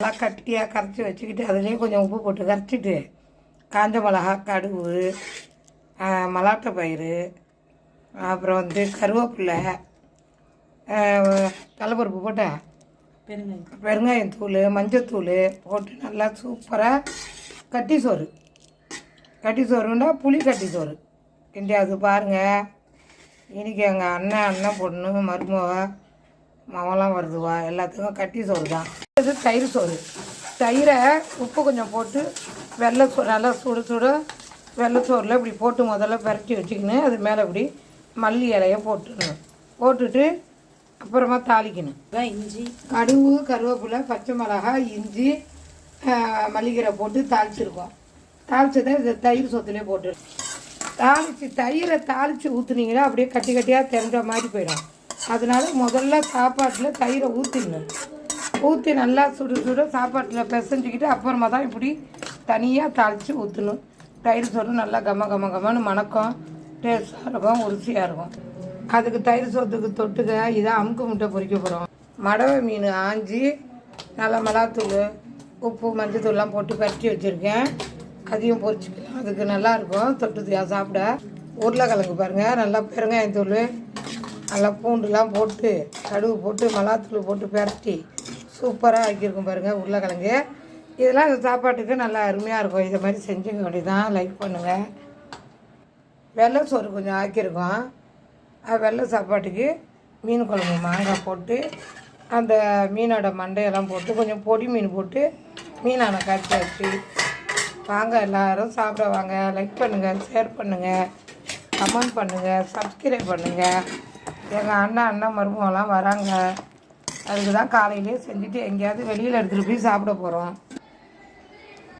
நல்லா கட்டியாக கரைச்சி வச்சுக்கிட்டு அதுலேயும் கொஞ்சம் உப்பு போட்டு கரைச்சிட்டு காஞ்ச மிளகா கடுகு மலாட்டை பயிறு அப்புறம் வந்து கருவேப்பிலை கடலப்பருப்பு போட்டேன். பெருங்காயம் பெருங்காயம் தூள் மஞ்சத்தூள் போட்டு நல்லா சூப்பராக கட்டி சோறு. கட்டி சோறுன்னா புளி கட்டி சோறு. கிண்டி அது பாருங்கள் இன்னைக்கு எங்கள் அண்ணன் அண்ணன் பொண்ணு மருமவ மவெல்லாம் வருதுவா எல்லாத்துக்கும் கட்டி சோறு தான். இது தயிர் சோறு. தயிரை உப்பு கொஞ்சம் போட்டு வெள்ளை சோறு நல்லா சுட சுட வெள்ளை சோறில் இப்படி போட்டு முதல்ல பரட்டி வச்சுக்கின்னு அது மேலே இப்படி மல்லி இலைய போட்டுடணும். போட்டுட்டு அப்புறமா தாளிக்கணும். வெங்காயம் இஞ்சி. கடுகு கருவேப்பிலை பச்சை மிளகாய் இஞ்சி மல்லிகீரை போட்டு தாளிச்சிருக்கோம். தாளிச்சதை இந்த தயிர் சொத்துலேயே போட்டு தாளித்து தயிரை தாளித்து ஊற்றுனீங்கன்னா அப்படியே கட்டி கட்டியாக தெரிஞ்ச மாதிரி போயிடும். அதனால முதல்ல சாப்பாட்டில் தயிரை ஊற்றிடணும் ஊற்றி நல்லா சுடு சுட சாப்பாட்டில் பிசைஞ்சிக்கிட்டு அப்புறமா தான் இப்படி தனியாக தாளித்து ஊற்றணும் தயிர் சோறு நல்லா கம கம கமன்னு மணக்கம். டேஸ்ட்டாக இருக்கும் ருசியாக இருக்கும். அதுக்கு தயிர் சோத்துக்கு தொட்டுக்க இதான் அமுக்கு முட்டை பொறிக்க போகிறோம் மடவை மீன் ஆஞ்சி நல்லா மிளகாத்தூள் உப்பு மஞ்சத்தூள்லாம் போட்டு பறித்து வச்சுருக்கேன். அதையும் பொறிச்சிக்கலாம். அதுக்கு நல்லா இருக்கும். சாப்பிட. உருளைக்கிழங்கு பாருங்கள் நல்லா பெருங்காயத்தூள் நல்லா பூண்டுலாம் போட்டு கடுகு போட்டு மிளகாத்தூள் போட்டு பிரட்டி சூப்பராக ஆக்கியிருக்கும் பாருங்கள் உருளைக்கிழங்கு. இதெல்லாம் இந்த சாப்பாட்டுக்கு நல்லா அருமையாக இருக்கும். இதை மாதிரி செஞ்சுக்க வேண்டியதான் லைக் பண்ணுங்கள் வெள்ளை சோறு கொஞ்சம் ஆக்கியிருக்கோம். வெள்ளை சாப்பாட்டுக்கு மீன் குழம்பு மாங்காய் போட்டு அந்த மீனோட மண்டையெல்லாம் போட்டு கொஞ்சம் பொடி மீன் போட்டு மீனான காய்ச்சி வச்சு வாங்க எல்லாரும் சாப்பிட வாங்க. லைக் பண்ணுங்கள் ஷேர் பண்ணுங்கள் கமெண்ட் பண்ணுங்கள் சப்ஸ்கிரைப் பண்ணுங்கள் எங்கள் அண்ணன் அண்ணன் மருமகெல்லாம் வராங்க. அதுக்கு தான் காலையிலே செஞ்சுட்டு எங்கேயாவது வெளியில் எடுத்துகிட்டு போய் சாப்பிட போகிறோம்